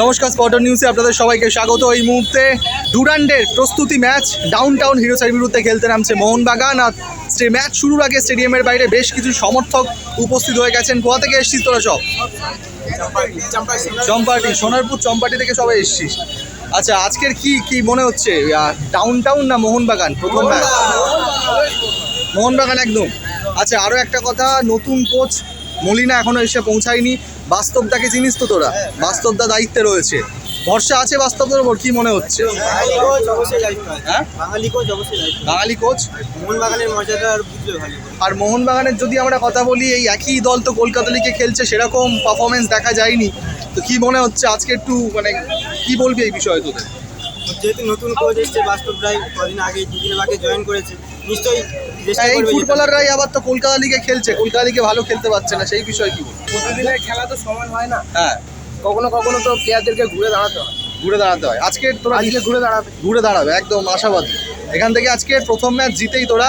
নমস্কার স্পটার নিউজে আপনাদের সবাইকে স্বাগত। এই মুহূর্তে ডুরান্ডের প্রস্তুতি ম্যাচ ডাউন টাউন হিরোসের বিরুদ্ধে খেলতে নামছে মোহনবাগান। আর ম্যাচ শুরুর আগে স্টেডিয়ামের বাইরে বেশ কিছু সমর্থক উপস্থিত হয়ে গেছেন। কোথা থেকে এসছিস তোরা সব? চম্পাটি সোনারপুর চম্পাটি থেকে সবাই এসছিস। আচ্ছা আজকের কি কি মনে হচ্ছে? ডাউন টাউন না মোহনবাগান? প্রথম ম্যাচ। মোহনবাগান। একদম। আচ্ছা আরও একটা কথা নতুন কোচ মলিনা এখনও এসে পৌঁছায়নি। বাস্তবটাকে চিনিস তো তোরা? বাস্তবদা দায়িত্বে রয়েছে। ভরসা আছে বাস্তবদার ওপর কি মনে হচ্ছে? বাঙালি কোচ। হ্যাঁ। আর মোহনবাগানের যদি আমরা কথা বলি এই একই দল তো কলকাতা লিগে খেলছে সেরকম পারফরমেন্স দেখা যায়নি। তো কি মনে হচ্ছে আজকে একটু মানে কি বলবি এই বিষয়ে তোদের? যেহেতু নতুন কোচ এসছে বাস্তব রায় কদিন আগে দুদিন আগে জয়েন করেছে নিশ্চয়ই এই ফুটবলাররাই আবার তো কলকাতা লিগে খেলছে কলকাতা লিগে ভালো খেলতে পারছে না সেই বিষয়ে কি প্রতিদিনের খেলা তো সমান হয় না। হ্যাঁ। কখনো কখনো তো প্লেয়ারদেরকে ঘুরে দাঁড়াতে হয়। ঘুরে দাঁড়াতে হয়। আজকে তোরা আজকে ঘুরে দাঁড়াবে। ঘুরে দাঁড়াবে একদম আশাবাদী। এখান থেকে আজকে প্রথম ম্যাচ জিতেই তোরা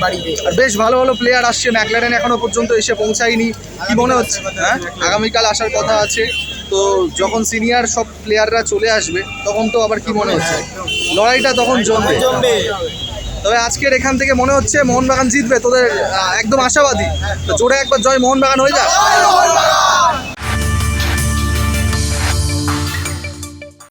বাড়িতে। আর বেশ ভালো ভালো প্লেয়ার আসছে। ম্যাকলারেন এখনও পর্যন্ত এসে পৌঁছায়নি। কি মনে হচ্ছে? হ্যাঁ? আগামীকাল আসার কথা আছে। তো যখন সিনিয়র সব প্লেয়াররা চলে আসবে তখন তো আবার কি মনে হচ্ছে? লড়াইটা তখন জমবে। তবে আজকের এখান থেকে মনে হচ্ছে মোহনবাগান জিতবে তোদের একদম আশাবাদী। তো জোরে একবার জয় মোহনবাগান হয়ে যাক।